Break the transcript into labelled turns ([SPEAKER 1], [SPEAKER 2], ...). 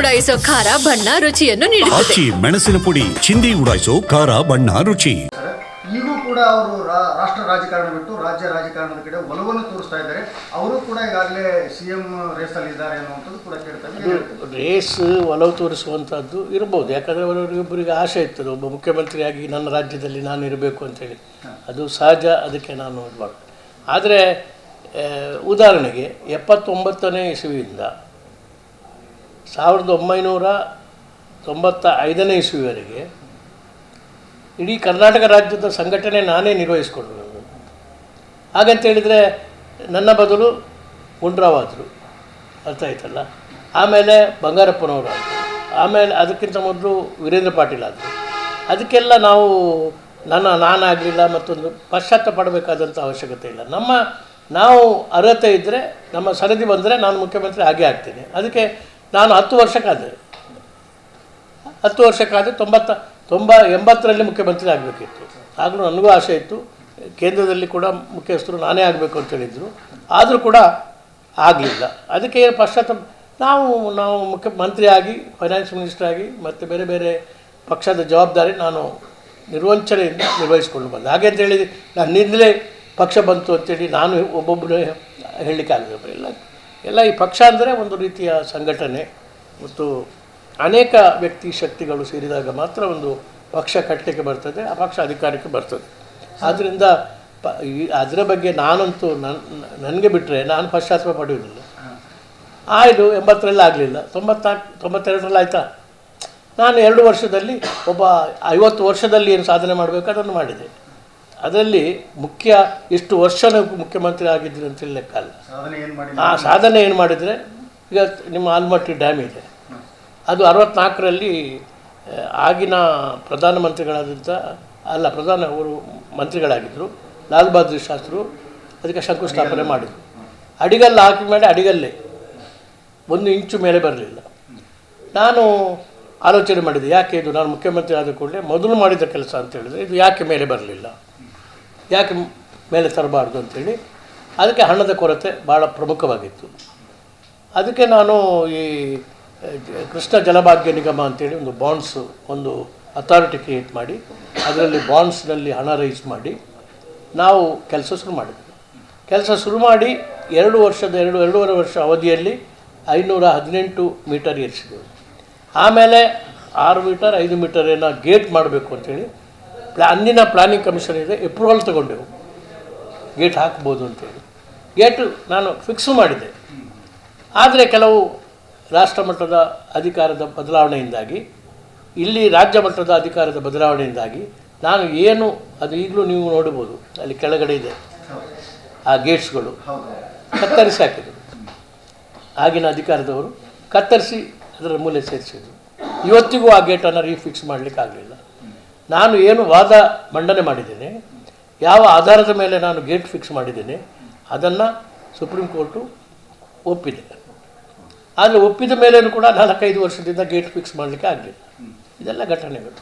[SPEAKER 1] ಉಡಾಯಿಸೋ ಖಾರ ಬಣ್ಣ ರುಚಿಯನ್ನು ನೀಡುತ್ತದೆ.
[SPEAKER 2] ಆಚಿ ಮೆಣಸಿನ ಪುಡಿ ಚಿಂದಿ ಉಡಾಯಿಸೋ ಖಾರ ಬಣ್ಣ ರುಚಿ.
[SPEAKER 3] ಈಗೂ ಕೂಡ ಅವರು ರಾಷ್ಟ್ರ ರಾಜಕಾರಣ ಬಿಟ್ಟು ರಾಜ್ಯ ರಾಜಕಾರಣದ ಕಡೆ ಒಲವನ್ನು ತೋರಿಸ್ತಾ ಇದ್ದಾರೆ. ಅವರು ಕೂಡ ಈಗಾಗಲೇ ಸಿ ಎಂ ರೇಸಲ್ಲಿ ಇದ್ದಾರೆ ಅನ್ನುವಂಥದ್ದು ಕೂಡ ಕೇಳ್ತಾರೆ?
[SPEAKER 4] ರೇಸ್ ಒಲವು ತೋರಿಸುವಂಥದ್ದು ಇರ್ಬೋದು. ಯಾಕಂದರೆ ಅವರಿಗೊಬ್ಬರಿಗೆ ಆಸೆ ಇರ್ತದೆ ಒಬ್ಬ ಮುಖ್ಯಮಂತ್ರಿಯಾಗಿ ನನ್ನ ರಾಜ್ಯದಲ್ಲಿ ನಾನು ಇರಬೇಕು ಅಂತೇಳಿ ಅದು ಸಹಜ ಅದಕ್ಕೆ ನಾನು ಇದು ಆದರೆ ಉದಾಹರಣೆಗೆ ಎಪ್ಪತ್ತೊಂಬತ್ತನೇ ಇಸುವಿಯಿಂದ ಸಾವಿರದ ಒಂಬೈನೂರ ತೊಂಬತ್ತ ಐದನೇ ಇಸುವಿವರೆಗೆ ಇಡೀ ಕರ್ನಾಟಕ ರಾಜ್ಯದ ಸಂಘಟನೆ ನಾನೇ ನಿರ್ವಹಿಸಿಕೊಂಡು. ಹಾಗಂತ ಹೇಳಿದರೆ ನನ್ನ ಬದಲು ಗುಂಡ್ರಾವ್ ಆದರು ಅರ್ಥ ಆಯ್ತಲ್ಲ? ಆಮೇಲೆ ಬಂಗಾರಪ್ಪನವರು ಆಮೇಲೆ ಅದಕ್ಕಿಂತ ಮೊದಲು ವೀರೇಂದ್ರ ಪಾಟೀಲ್ ಆದರು. ಅದಕ್ಕೆಲ್ಲ ನಾವು ನನ್ನ ನಾನಾಗಲಿಲ್ಲ ಮತ್ತೊಂದು ಪಾಶ್ಚಾತ್ಯ ಪಡಬೇಕಾದಂಥ ಅವಶ್ಯಕತೆ ಇಲ್ಲ. ನಮ್ಮ ನಾವು ಅರ್ಹತೆ ಇದ್ದರೆ ನಮ್ಮ ಸರದಿ ಬಂದರೆ ನಾನು ಮುಖ್ಯಮಂತ್ರಿ ಆಗೇ ಆಗ್ತೀನಿ. ಅದಕ್ಕೆ ನಾನು ಹತ್ತು ವರ್ಷಕ್ಕಾದೆ ಹತ್ತು ವರ್ಷಕ್ಕಾದರೆ ತೊಂಬತ್ತ, ತೊಂಬ, ಎಂಬತ್ತರಲ್ಲಿ ಮುಖ್ಯಮಂತ್ರಿ ಆಗಬೇಕಿತ್ತು. ಆಗಲೂ ನನಗೂ ಆಸೆ ಇತ್ತು. ಕೇಂದ್ರದಲ್ಲಿ ಕೂಡ ಮುಖ್ಯಸ್ಥರು ನಾನೇ ಆಗಬೇಕು ಅಂತ ಹೇಳಿದರು. ಆದರೂ ಕೂಡ ಆಗಲಿಲ್ಲ. ಅದಕ್ಕೆ ಏನು ಪಶ್ಚಾತ್ತಾಪ, ನಾವು ನಾವು ಮುಖ್ಯಮಂತ್ರಿ ಆಗಿ, ಫೈನಾನ್ಸ್ ಮಿನಿಸ್ಟರ್ ಆಗಿ, ಮತ್ತು ಬೇರೆ ಬೇರೆ ಪಕ್ಷದ ಜವಾಬ್ದಾರಿ ನಾನು ನಿರ್ವಂಚನೆಯಿಂದ ನಿರ್ವಹಿಸಿಕೊಂಡು ಬಂದೆ ಹಾಗೆ ಅಂತ ನನ್ನಿಂದಲೇ ಪಕ್ಷ ಬಂತು ಅಂತೇಳಿ ನಾನು ಒಬ್ಬೊಬ್ಬರು ಹೇಳಲಿಕ್ಕಾಗಬೇಕು ಎಲ್ಲ ಎಲ್ಲ ಈ ಪಕ್ಷ ಅಂದರೆ ಒಂದು ರೀತಿಯ ಸಂಘಟನೆ ಮತ್ತು ಅನೇಕ ವ್ಯಕ್ತಿ ಶಕ್ತಿಗಳು ಸೇರಿದಾಗ ಮಾತ್ರ ಒಂದು ಪಕ್ಷ ಕಟ್ಟಲಿಕ್ಕೆ ಬರ್ತದೆ ಆ ಪಕ್ಷ ಅಧಿಕಾರಕ್ಕೆ ಬರ್ತದೆ. ಆದ್ದರಿಂದ ಪ ಈ ಅದರ ಬಗ್ಗೆ ನಾನಂತೂ ನನ್ನ ನನಗೆ ಬಿಟ್ಟರೆ ನಾನು ಪಶ್ಚಾತ್ತಾಪ ಪಡೆಯುವುದಿಲ್ಲ ಆಯಿತು ಎಂಬತ್ತರಲ್ಲಿ ಆಗಲಿಲ್ಲ. ತೊಂಬತ್ನಾಲ್ಕು ತೊಂಬತ್ತೆರಡರಲ್ಲಿ ಆಯಿತಾ? ನಾನು ಎರಡು ವರ್ಷದಲ್ಲಿ ಒಬ್ಬ ಐವತ್ತು ವರ್ಷದಲ್ಲಿ ಏನು ಸಾಧನೆ ಮಾಡಬೇಕು ಅದನ್ನು ಮಾಡಿದೆ. ಅದರಲ್ಲಿ ಮುಖ್ಯ ಇಷ್ಟು ವರ್ಷ ಮುಖ್ಯಮಂತ್ರಿ ಆಗಿದ್ದೀರಿ ಅಂತ ಲೆಕ್ಕ ಅಲ್ಲ. ಆ ಸಾಧನೆ ಏನು ಮಾಡಿದರೆ ಈಗ ನಿಮ್ಮ ಆಲ್ಮಟ್ಟಿ ಡ್ಯಾಮ್ ಇದೆ. ಅದು ಅರವತ್ನಾಲ್ಕರಲ್ಲಿ ಆಗಿನ ಆಗಿನ ಪ್ರಧಾನಮಂತ್ರಿಗಳಾದಂಥ ಅಲ್ಲ ಪ್ರಧಾನ ಅವರು ಮಂತ್ರಿಗಳಾಗಿದ್ದರು ಲಾಲ್ ಬಹದ್ದೂರ್ ಶಾಸ್ತ್ರು ಅದಕ್ಕೆ ಶಂಕುಸ್ಥಾಪನೆ ಮಾಡಿದರು. ಅಡಿಗಲ್ಲು ಹಾಕಿದ ಮೇಲೆ ಅಡಿಗಲ್ಲೇ. ಒಂದು ಇಂಚು ಮೇಲೆ ಬರಲಿಲ್ಲ. ನಾನು ಆಲೋಚನೆ ಮಾಡಿದೆ ಯಾಕೆ ಇದು ನಾನು ಮುಖ್ಯಮಂತ್ರಿ ಆದ ಕೂಡಲೇ ಮೊದಲು ಮಾಡಿದ ಕೆಲಸ ಅಂತ ಹೇಳಿದ್ರೆ ಇದು ಯಾಕೆ ಮೇಲೆ ಬರಲಿಲ್ಲ? ಯಾಕೆ ಮೇಲೆ ತರಬಾರ್ದು ಅಂಥೇಳಿ ಅದಕ್ಕೆ ಹಣದ ಕೊರತೆ ಭಾಳ ಪ್ರಮುಖವಾಗಿತ್ತು. ಅದಕ್ಕೆ ನಾನು ಈ ಕೃಷ್ಣ ಜಲಭಾಗ್ಯ ನಿಗಮ ಅಂತೇಳಿ ಒಂದು ಬಾಂಡ್ಸ್ ಒಂದು ಅಥಾರಿಟಿ ಕ್ರಿಯೇಟ್ ಮಾಡಿ, ಅದರಲ್ಲಿ ಬಾಂಡ್ಸ್ನಲ್ಲಿ ಹಣ ರೈಸ್ ಮಾಡಿ, ನಾವು ಕೆಲಸ ಶುರು ಮಾಡಿದ್ವಿ. ಕೆಲಸ ಶುರು ಮಾಡಿ ಎರಡು ವರ್ಷದ, ಎರಡು, ಎರಡೂವರೆ ವರ್ಷ ಅವಧಿಯಲ್ಲಿ ಐನೂರ ಹದಿನೆಂಟು ಮೀಟರ್ ಏರಿಸಿದೆವು. ಆಮೇಲೆ ಆರು ಮೀಟರ್, ಐದು ಮೀಟರ್ ಏನೋ ಗೇಟ್ ಮಾಡಬೇಕು ಅಂತೇಳಿ ಪ್ಲಾ ಅಂದಿನ ಪ್ಲಾನಿಂಗ್ ಕಮಿಷನ್ ಇದೆ ಅಪ್ರೂವಲ್ ತಗೊಂಡೆವು. ಗೇಟ್ ಹಾಕ್ಬೋದು ಅಂತೇಳಿ. ಗೇಟು ನಾನು ಫಿಕ್ಸು ಮಾಡಿದೆ. ಆದರೆ ಕೆಲವು ರಾಷ್ಟ್ರ ಮಟ್ಟದ ಅಧಿಕಾರದ ಬದಲಾವಣೆಯಿಂದಾಗಿ, ಇಲ್ಲಿ ರಾಜ್ಯ ಮಟ್ಟದ ಅಧಿಕಾರದ ಬದಲಾವಣೆಯಿಂದಾಗಿ ನಾನು ಏನು, ಅದು ಈಗಲೂ ನೀವು ನೋಡ್ಬೋದು, ಅಲ್ಲಿ ಕೆಳಗಡೆ ಇದೆ. ಆ ಗೇಟ್ಸ್ಗಳು ಕತ್ತರಿಸಿ ಹಾಕಿದರು. ಆಗಿನ ಅಧಿಕಾರದವರು ಕತ್ತರಿಸಿ ಅದರ ಮೂಲೆ ಸೇರಿಸಿದರು. ಇವತ್ತಿಗೂ ಆ ಗೇಟನ್ನು ರೀಫಿಕ್ಸ್ ಮಾಡಲಿಕ್ಕೆ ಆಗಲಿಲ್ಲ ನಾನು ಏನು ವಾದ ಮಂಡನೆ ಮಾಡಿದ್ದೇನೆ, ಯಾವ ಆಧಾರದ ಮೇಲೆ ನಾನು ಗೇಟ್ ಫಿಕ್ಸ್ ಮಾಡಿದ್ದೇನೆ, ಅದನ್ನು ಸುಪ್ರೀಂ ಕೋರ್ಟು ಒಪ್ಪಿದೆ. ಆದರೆ ಒಪ್ಪಿದ ಮೇಲೇನು ಕೂಡ ನಾಲ್ಕೈದು ವರ್ಷದಿಂದ ಗೇಟ್ ಫಿಕ್ಸ್ ಮಾಡಲಿಕ್ಕೆ ಆಗಲಿಲ್ಲ. ಇದೆಲ್ಲ ಘಟನೆಗಳು.